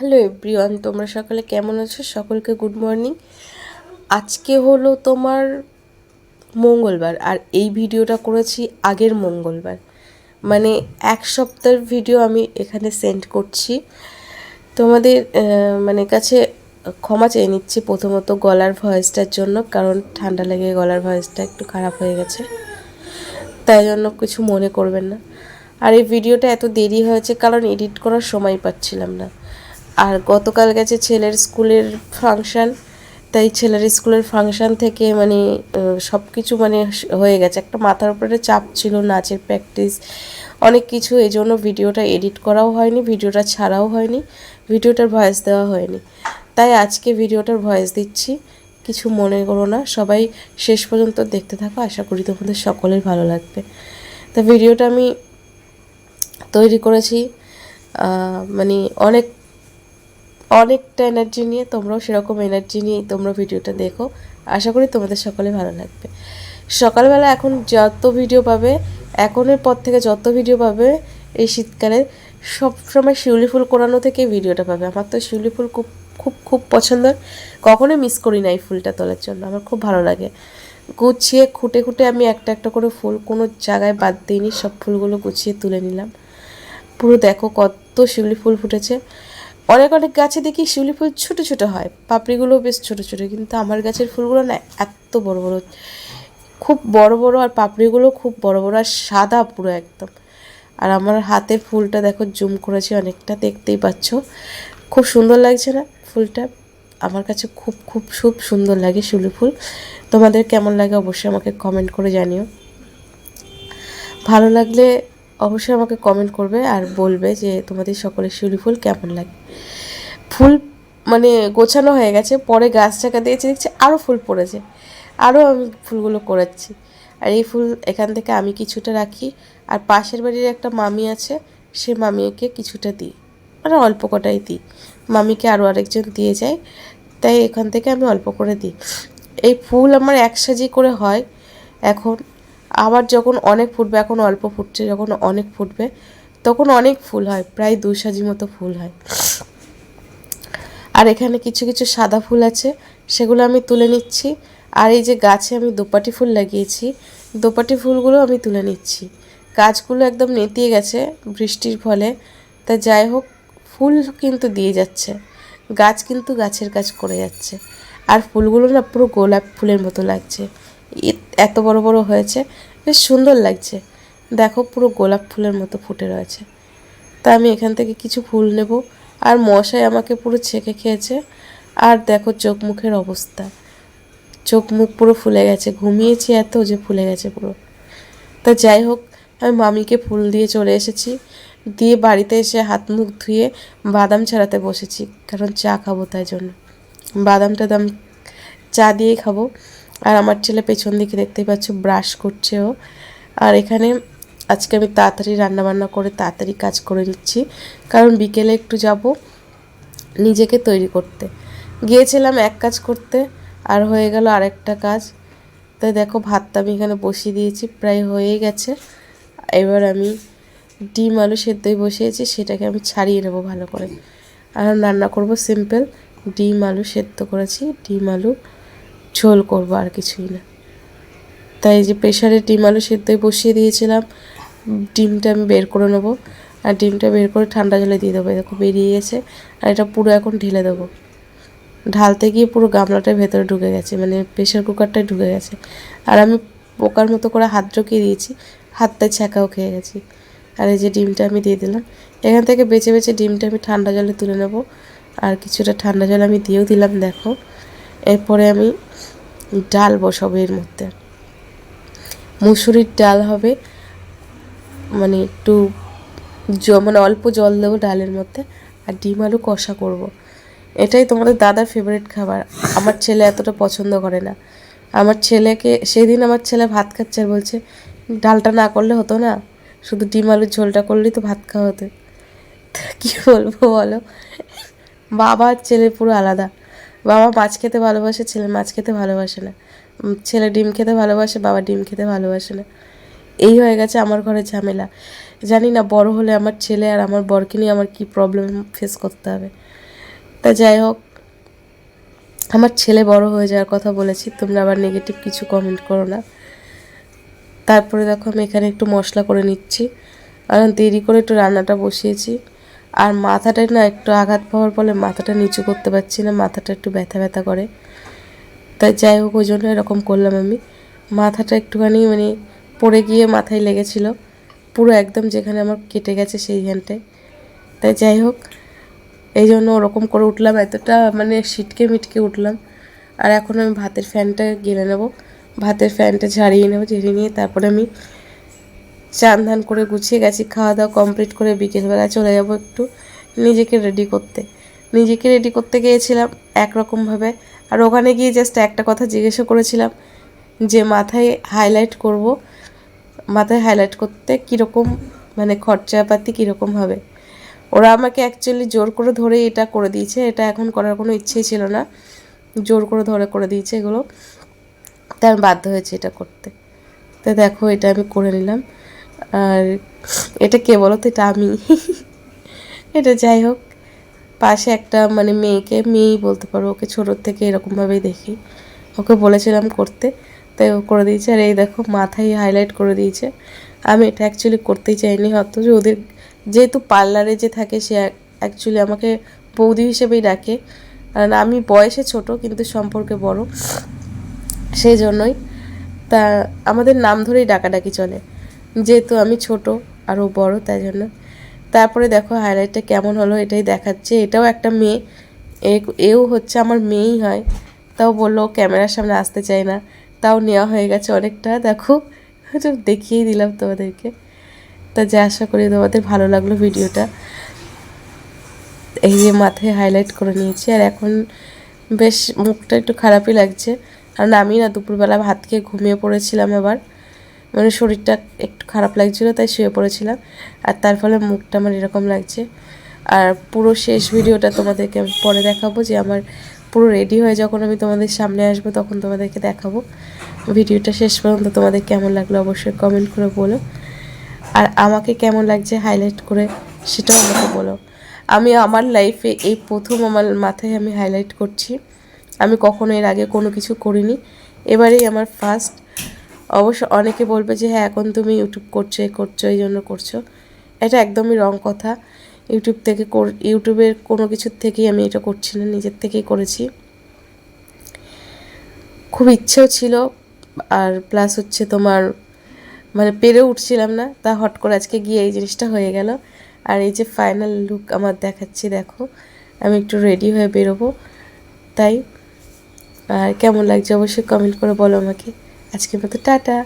Hello everyone, তোমরা সকালে কেমন আছো? সকলকে গুড মর্নিং। আজকে হলো তোমার মঙ্গলবার, আর এই ভিডিওটা করেছি আগের মঙ্গলবার। মানে এক সপ্তাহের ভিডিও আমি এখানে সেন্ড করছি। তোমাদের মানে কাছে ক্ষমা চেয়ে নিচ্ছি প্রথমত গলার ভয়েসটার জন্য, কারণ ঠান্ডা লেগে গলার ভয়েসটা একটু খারাপ হয়ে গেছে। তাই জন্য কিছু মনে করবেন না। আর এই ভিডিওটা এত দেরি হয়েছে, কারণ এডিট করার সময় পাচ্ছিলাম না। আর গতকাল গেছে ছেলের স্কুলের ফাংশান, তাই ছেলের স্কুলের ফাংশান থেকে মানে সব কিছু মানে হয়ে গেছে। একটা মাথার উপরে চাপ ছিল, নাচের প্র্যাকটিস, অনেক কিছু। এই জন্য ভিডিওটা এডিট করাও হয়নি, ভিডিওটা ছাড়াও হয়নি, ভিডিওটার ভয়েস দেওয়া হয়নি। তাই আজকে ভিডিওটার ভয়েস দিচ্ছি, কিছু মনে করো না। সবাই শেষ পর্যন্ত দেখতে থাকো, আশা করি তোমাদের সকলের ভালো লাগবে। তা ভিডিওটা আমি তৈরি করেছি মানে অনেক অনেকটা এনার্জি নিয়ে তোমরাও সেরকম এনার্জি নিয়ে তোমরা ভিডিওটা দেখো। আশা করি তোমাদের সকলে ভালো লাগবে। সকালবেলা এখন যত ভিডিও পাবে, এখনের পর থেকে যত ভিডিও পাবে, এই শীতকালে সব সময় শিউলি ফুল কোরানো থেকে ভিডিওটা পাবে। আমার তো শিউলি ফুল খুব খুব খুব পছন্দের কখনোই মিস করি না এই ফুলটা তোলার জন্য। আমার খুব ভালো লাগে। গুছিয়ে, খুঁটে খুঁটে আমি একটা একটা করে ফুল কোনো জায়গায় বাদ দিইনি সব ফুলগুলো গুছিয়ে তুলে নিলাম। পুরো দেখো কত শিউলি ফুল ফুটেছে। অনেক অনেক গাছে দেখি শিউলি ফুল ছোটো ছোটো হয়। পাপড়িগুলো বেশ ছোটো ছোটো, কিন্তু আমার গাছের ফুলগুলো না এত বড় বড়। খুব বড় বড় আর পাপড়িগুলো খুব বড় বড় আর সাদা পুরো একদম। আর আমার হাতে ফুলটা দেখো জুম করেছি অনেকটা, দেখতেই পাচ্ছ। খুব সুন্দর লাগছে না ফুলটা? আমার কাছে খুব খুব খুব সুন্দর লাগে শিউলি ফুল। তোমাদের কেমন লাগে অবশ্যই আমাকে কমেন্ট করে জানিও। ভালো লাগলে অবশ্যই আমাকে কমেন্ট করবে আর বলবে যে তোমাদের সকলের শিউলি ফুল কেমন লাগে। ফুল মানে গোছানো হয়ে গেছে, পরে গাছ চাকা দিয়েছি, দেখছি আরও ফুল পড়েছে আরও আমি ফুলগুলো করাচ্ছি আর এই ফুল এখান থেকে আমি কিছুটা রাখি, আর পাশের বাড়ির একটা মামি আছে, সে মামিকে কিছুটা দিই মানে অল্প কটাই দিই। মামিকে আরও আরেকজন দিয়ে যায়, তাই এখান থেকে আমি অল্প করে দিই। এই ফুল আমার এক সাজি করে হয়, এখন আবার যখন অনেক ফুটবে, এখন অল্প ফুটছে, যখন অনেক ফুটবে, তখন অনেক ফুল হয়, প্রায় দু সাজি মতো ফুল হয়। আর এখানে কিছু কিছু সাদা ফুল আছে, সেগুলো আমি তুলে নিচ্ছি। আর এই যে গাছে আমি দোপাটি ফুল লাগিয়েছি, দোপাটি ফুলগুলো আমি তুলে নিচ্ছি। গাছগুলো একদম নেতিয়ে গেছে বৃষ্টির ফলে, তা যাই হোক, ফুল কিন্তু দিয়ে যাচ্ছে, গাছ কিন্তু গাছের কাজ করে যাচ্ছে। আর ফুলগুলো না পুরো গোলাপ ফুলের মতো লাগছে। এত বড় বড় হয়েছে। বেশ সুন্দর লাগছে। দেখো পুরো গোলাপ ফুলের মতো ফুটে রয়েছে। তা আমি এখান থেকে কিছু ফুল নেব। আর মশাই আমাকে পুরো ছেঁকে খেয়েছে। আর দেখো চোখ মুখের অবস্থা। চোখ মুখ পুরো ফুলে গেছে। ঘুমিয়েছি এত যে ফুলে গেছে পুরো। তা যাই হোক, আমি মামিকে ফুল দিয়ে চলে এসেছি। দিয়ে বাড়িতে এসে হাত মুখ ধুয়ে বাদাম ছাড়াতে বসেছি। কারণ চা খাব তাই জন্য। বাদাম টাদাম চা দিয়েই খাব। আর আমার ছেলে পেছন দিকে দেখতেই পাচ্ছ ব্রাশ করছে ও আর এখানে আজকে আমি তাড়াতাড়ি রান্নাবান্না করে তাড়াতাড়ি কাজ করে নিচ্ছি। কারণ বিকেলে একটু যাব নিজেকে তৈরি করতে। গিয়েছিলাম এক কাজ করতে, আর হয়ে গেল আরেকটা কাজ। তাই দেখো, ভাতটা আমি এখানে বসিয়ে দিয়েছি, প্রায় হয়েই গেছে। এবার আমি ডিম আলু সেদ্ধই বসিয়েছি, সেটাকে আমি ছাড়িয়ে নেব ভালো করে। আর রান্না করব সিম্পল ডিম আলু সেদ্ধ করেছি, ডিম আলু ঝোল করব আর কিছুই না। তাই যে প্রেশারে ডিম আলু সেদ্ধই বসিয়ে দিয়েছিলাম। ডিমটা আমি বের করে নেব। আর ডিমটা বের করে ঠান্ডা জলে দিয়ে দেবো। দেখো বেরিয়ে গেছে। আর এটা পুরো এখন ঢেলে দেবো। ঢালতে গিয়ে পুরো গামলাটার ভেতরে ঢুকে গেছে। মানে প্রেশার কুকারটাই ঢুকে গেছে। আর আমি পোকার মতো করে হাত ঢুকিয়ে দিয়েছি। হাতটায় ছ্যাঁকাও খেয়ে গেছি। আর এই যে ডিমটা আমি দিয়ে দিলাম। এখান থেকে বেছে বেছে ডিমটা আমি ঠান্ডা জলে তুলে নেব। আর কিছুটা ঠান্ডা জল আমি দিয়েও দিলাম, দেখো। এরপরে আমি ডাল বসাবো এর মধ্যে। মুসুরির ডাল হবে মানে একটু মানে অল্প জল দেবো ডালের মধ্যে আর ডিম আলু কষা করব। এটাই তোমাদের দাদার ফেভারিট খাবার। আমার ছেলে এতটা পছন্দ করে না। আমার ছেলেকে সেই দিন আমার ছেলে ভাত খাচ্ছে আর বলছে, ডালটা না করলে হতো না। শুধু ডিম আলুর ঝোলটা করলেই তো ভাত খাওয়া হতো। কী বলব বলো? বাবা ছেলে পুরো আলাদা। বাবা মাছ খেতে ভালোবাসে, ছেলে মাছ খেতে ভালোবাসে না। ছেলে ডিম খেতে ভালোবাসে, বাবা ডিম খেতে ভালোবাসে না। এই হয়ে গেছে আমার ঘরে ঝামেলা। জানি না বড় হলে আমার ছেলে আর আমার বরকে নিয়ে আমার কী প্রবলেম ফেস করতে হবে। তা যাই হোক, আমার ছেলে বড় হয়ে যাওয়ার কথা বলেছি, তোমরা আবার নেগেটিভ কিছু কমেন্ট করো না। তারপরে দেখো আমি এখানে একটু মশলা করে নিচ্ছি। কারণ দেরি করে একটু রান্নাটা বসিয়েছি। আর মাথাটায় না একটু আঘাত পাওয়ার ফলে মাথাটা নিচু করতে পারছি না, মাথাটা একটু ব্যথা ব্যথা করে। তাই যাই হোক, ওই জন্য এরকম করলাম আমি। মাথাটা একটুখানি মানে পড়ে গিয়ে মাথায় লেগেছিল। পুরো একদম যেখানে আমার কেটে গেছে সেইখানটায় তাই যাই হোক, এই জন্য ওরকম করে উঠলাম। এতটা মানে সিটকে মিটকে উঠলাম। আর এখন আমি ভাতের ফ্যানটা গেলে নেব। ভাতের ফ্যানটা ঝাড়িয়ে নেব, ঝেড়ে নিয়ে তারপরে আমি চান ধান করে গুছিয়ে গেছি খাওয়া দাওয়া কমপ্লিট করে বিকেলবেলা চলে যাব একটু নিজেকে রেডি করতে। নিজেকে রেডি করতে গিয়েছিলাম একরকমভাবে। আর ওখানে গিয়ে জাস্ট একটা কথা জিজ্ঞাসা করেছিলাম যে, মাথায় হাইলাইট করব? মাথায় হাইলাইট করতে কীরকম মানে খরচাপাতি কীরকম হবে? ওরা আমাকে অ্যাকচুয়ালি জোর করে ধরে এটা করে দিয়েছে, এটা এখন করার কোনো ইচ্ছেই ছিল না। জোর করে ধরে করে দিয়েছে এগুলো। তাই আমি বাধ্য হয়েছে এটা করতে। তো দেখো, এটা আমি করে নিলাম। আর এটা কে বলো তো এটা আমি। এটা যাই হোক, পাশে একটা মানে মেয়েকে, মেয়েই বলতে পারো, ওকে ছোটোর থেকে এরকমভাবেই দেখি। ওকে বলেছিলাম করতে, তাই ও করে দিয়েছে। আর এই দেখো, মাথায় হাইলাইট করে দিয়েছে। আমি এটা অ্যাকচুয়ালি করতেই চাইনি, অথচ ওদের যেহেতু পার্লারে যে থাকে, সে অ্যাকচুয়ালি আমাকে বৌদি হিসেবেই ডাকে। কারণ আমি বয়সে ছোট, কিন্তু সম্পর্কে বড়। সেই জন্যই তা আমাদের নাম ধরেই ডাকাডাকি চলে। যেহেতু আমি ছোট আর ও বড়, তাই জন্য। তারপরে দেখো হাইলাইটটা কেমন হলো এটাই দেখাচ্ছে। এটাও একটা মেয়ে এও হচ্ছে আমার মেয়েই হয়। তাও বলল ক্যামেরার সামনে আসতে চায় না। তাও নেওয়া হয়ে গেছে অনেকটা, দেখো। তো দেখিয়েই দিলাম তোমাদেরকে। তা যা আশা করি তোমাদের ভালো লাগল ভিডিওটা। এই যে মাথায় হাইলাইট করে নিয়েছি, আর এখন বেশ মুখটা একটু খারাপই লাগছে। কারণ আমি না দুপুরবেলা ভাত খেয়ে ঘুমিয়ে পড়েছিলাম আবার মানে শরীরটা একটু খারাপ লাগছিল, তাই শুয়ে পড়েছিলাম। আর তার ফলে মুখটা আমার এরকম লাগছে। আর পুরো শেষ ভিডিওটা তোমাদেরকে আমি পরে দেখাবো যে আমার পুরো রেডি হয়ে যখন আমি তোমাদের সামনে আসব, তখন তোমাদেরকে দেখাবো। ভিডিওটা শেষ পর্যন্ত তোমাদের কেমন লাগল অবশ্যই কমেন্ট করে বলো। আর আমাকে কেমন লাগছে হাইলাইট করে সেটাও আমাকে বলো। আমি আমার লাইফে এই প্রথম আমার মাথায় আমি হাইলাইট করছি। আমি কখনো এর আগে কোনো কিছু করিনি। এবারেই আমার ফার্স্ট অবশ্য অনেকে বলবে যে হ্যাঁ এখন তুমি ইউটিউব করছ এ করছ, এই জন্য করছ। এটা একদমই রং কথা। ইউটিউব থেকে কর- ইউটিউবের কোনো কিছুর থেকেই আমি এটা করছি না, নিজের থেকেই করেছি। খুব ইচ্ছেও ছিল, আর প্লাস হচ্ছে তোমার মানে পেরে উঠছিলাম না, তা হট করে আজকে গিয়ে এই জিনিসটা হয়ে গেল। আর এই যে ফাইনাল লুক আমার দেখাচ্ছি, দেখো, আমি একটু রেডি হয়ে বেরোবো, তাই। আর কেমন লাগছে অবশ্যই কমেন্ট করে বলো আমাকে। আজকের মতো টাটা